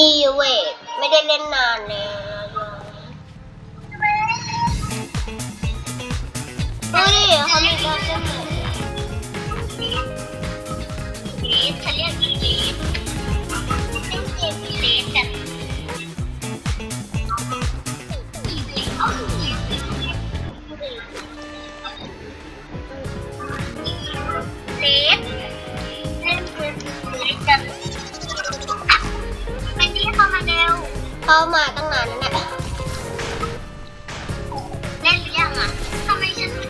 อีเวทไม่ได้เล่นนานแล้ว เข้ามาตั้งนานแล้วเนี่ยเล่นหรือยังอะทำไมฉันไม่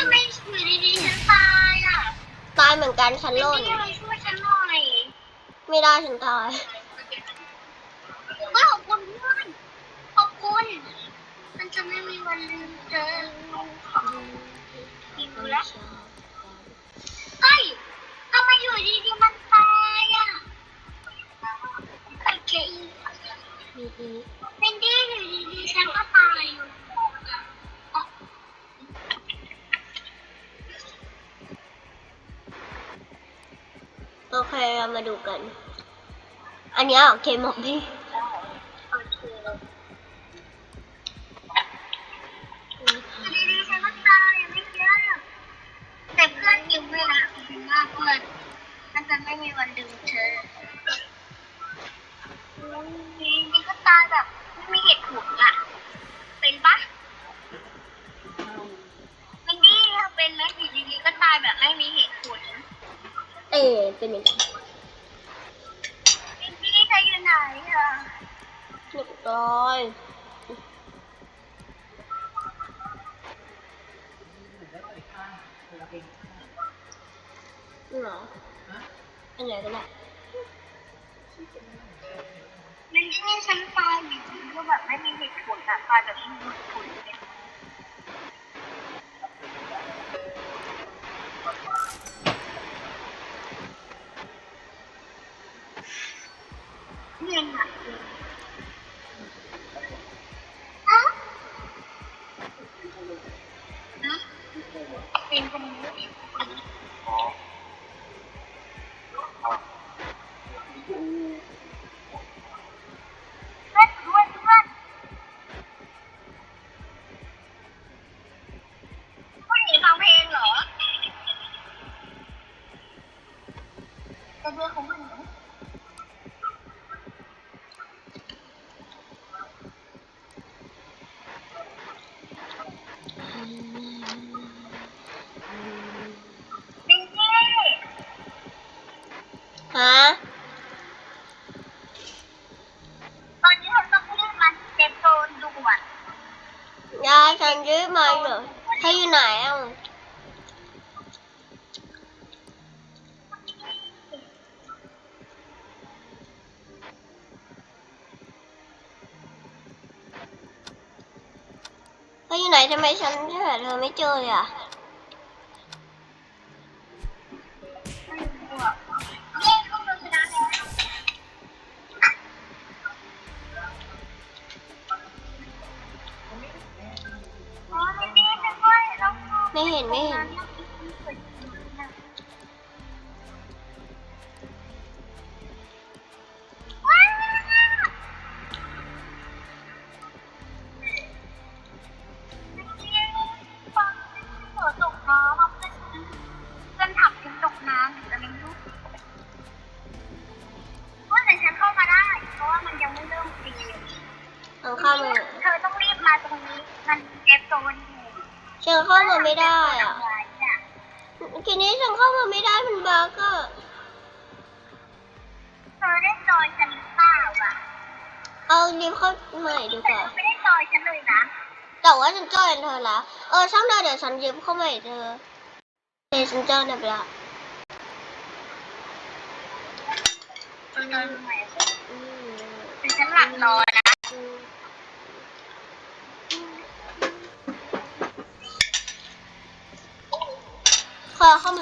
ทำไมอยู่ดีๆฉันตายอะตายเหมือนกันฉันไม่ล่นมีอะไรช่วยฉันหน่อยไม่ได้ฉันตาย เฮ้ยขอบคุณเพื่อนขอบคุณ มันจะไม่มีวันลืมเธอ ดูแลเฮ้ยทำไมอยู่ดีๆมันตายอะโอเคมีอีเป็นดี้อยู่ดีๆฉันก็ตายอยู่โอเคเรามาดูกัน อันนี้โอเคหมดพี่ เออเป็นเหมือนกันเป็นดี้เธออยู่ไหนอะเรียบร้อยเหรออันไหนกันแหละมันที่ฉันตายอยู่ดีก็แบบไม่มีเหตุผลอะตายแบบไม่มีเหตุผล เลยเงินอะเอ้าฮะเป็นคนนี้ ทำไมฉันหาเธอไม่เจออะไม่เห็นไม่เห็น ไม่ได้อะทำไรอะทีนี้ฉันเข้ามาไม่ได้มันบั๊กอะเธอได้จอยฉันหรือเปล่าอะเอาลิฟต์เข้าใหม่ดีกแต่ว่าเธอไม่ได้จอยฉันเลยนะแต่ว่าฉันจอยเธอละเออช่างเธอเดี๋ยวฉันยืมเข้าใหม่เธอเดี๋ยวฉันจอยเธอไปละเธอจอยทำไมอะอืมเป็นฉันหลับนอนนะ อืม ขอเข้า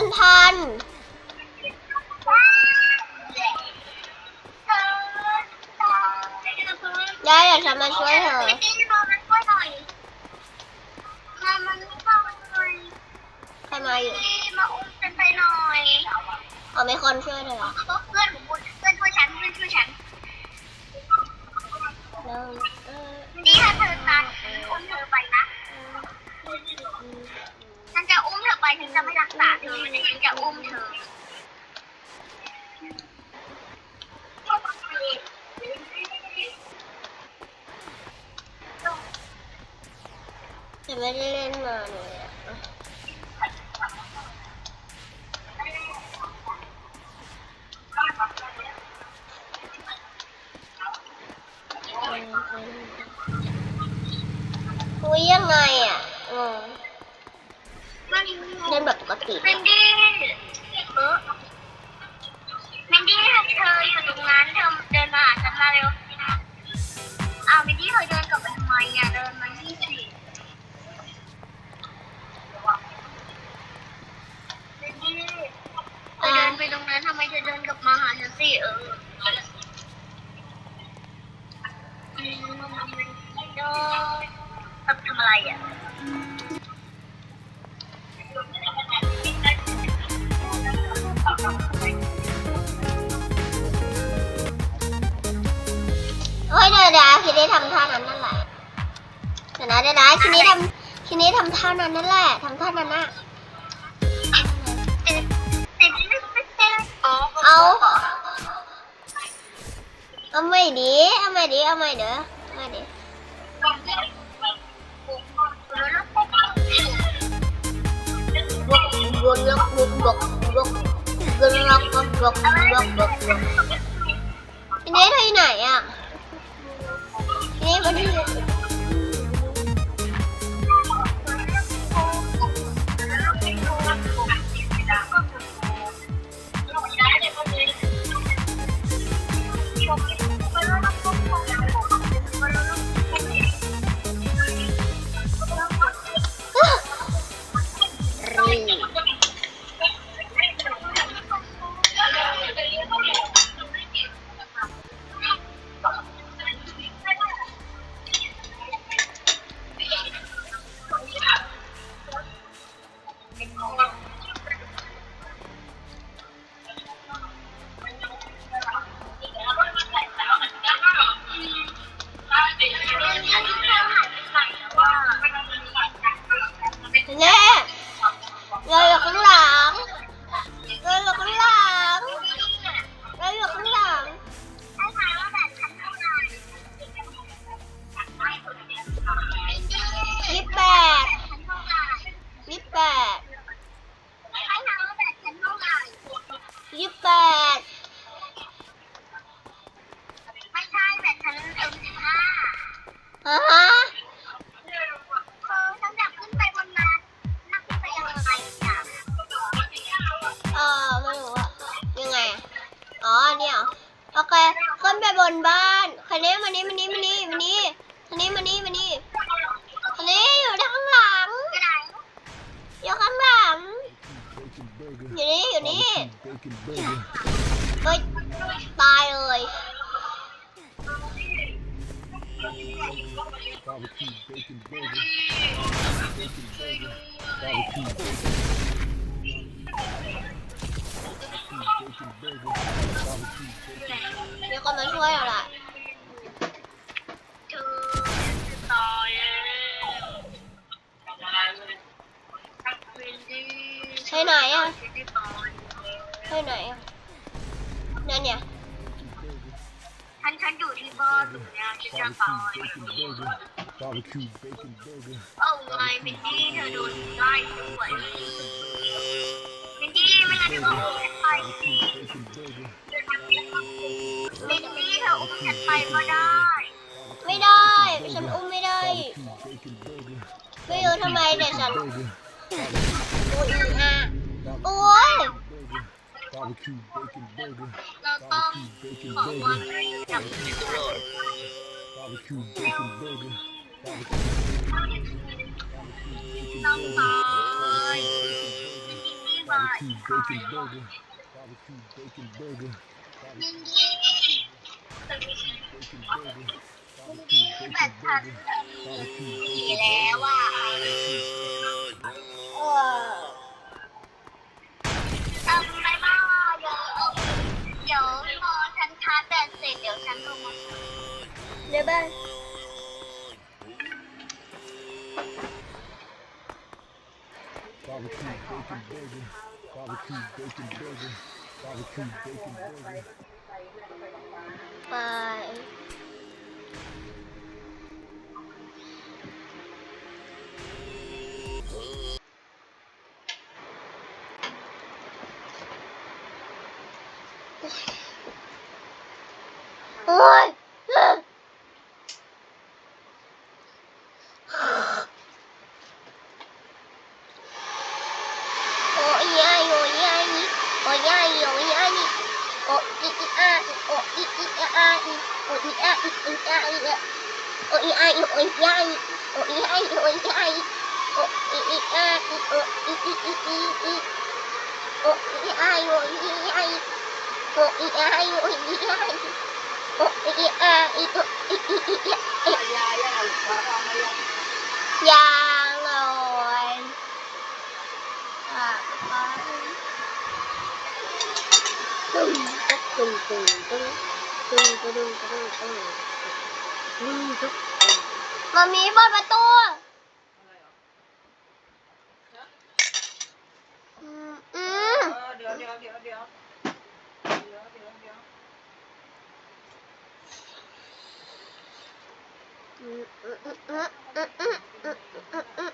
มันทันยายเดี๋ยวฉันมาช่วยเธอไม่ได้รอมันช่วยหน่อยมามันไม่ฟังเลยใครมาอยู่มาอุ้มฉันไปหน่อยเอาไม่คนช่วยเลยเหรอเพื่อนผมเพื่อนช่วยฉันเพื่อนช่วยฉันแล้วเออนี่ถ้าเธอตายอุ้มเธอไปนะ ฉันจะอุ้มเธอไปฉันจะไม่รักษาเธอแต่ฉันจะอุ้มเธอฉันไม่ได้เล่นมาเลยอะคุยยังไงอะงง มัน เล่นแบบป กติแมนดี้เออแมนดี้เธออยู่ตรงนั้นเธอเดินมาหาฉันมาเร็ว ได้ทำท่านั้นนั่นแหละเดี๋ยวนะเดี๋ยวนะคินี้ทำคินี้ทำท่านั้นนั่นแหละทำท่านั้นน่ะเอาเอาไม่ดีเอาไม่ดีเอาไม่เด้อเอาไม่ดีบกบกบกบกบกบกบกบกบกบวกกทีนี้เธออยู่ไหนอะ Benim adım เล่เรายากอ นี่เฮ้ยตายเลยมีคนมาช่วยเราละไปไหนอะ ที่ไหนอะนั่นเนี่ยฉันฉันอยู่ที่บ้านตรงเนี้ยฉันจะตาย Barbecue bacon burger. Barbecue bacon burger. เอาไงมินดี้เธอโดนไล่ด้วยมินดี้ไม่งั้นเธอก็อุ้มฉันไปสิ Bacon burger. มินดี้เธออุ้มฉันไปก็ได้ ไม่ได้ฉันอุ้มไม่ได้ Barbecue bacon burger. ไม่รู้ทำไมแต่ฉัน Burger. อุ้ยอะโอ้ย barbecue bacon burger, barbecue bacon burger, barbecue burger, barbecue bacon burger, barbecue bacon burger, barbecue bacon burger, barbecue bacon burger, barbecue bacon burger. คุณดิวแบบทำดีแล้วอะ Yeah. Barbecue bye. โอ้ยยายโอ้ยยายโอ้อีอีอาอีโอ้อีอีอาอีโอ้อีอาอีอีอาอีโอ้ยยายโอ้ยยายโอ้ยยายโอ้ยยายโอ้อีอีอาอีโอ้อีอีอีอีอีโอ้อีอาโอ้ยยายโอ้อีอาโอ้ยยายโอ้อีอาอีโอ้อีอีอีอียังเลยอะไป ตึ้ง ตึ้งตึ้งตึ้งตึ้งตึ้งตึ้งตึ้งตึ้งตึ้งตึ้งมามีเปิดประตูอืมอืมเออเดี๋ยวเดี๋ยวเดี๋ยวเดี๋ยวเดี๋ยวเดี๋ยวเดี๋ยวอืมอืมอืมอืมอืม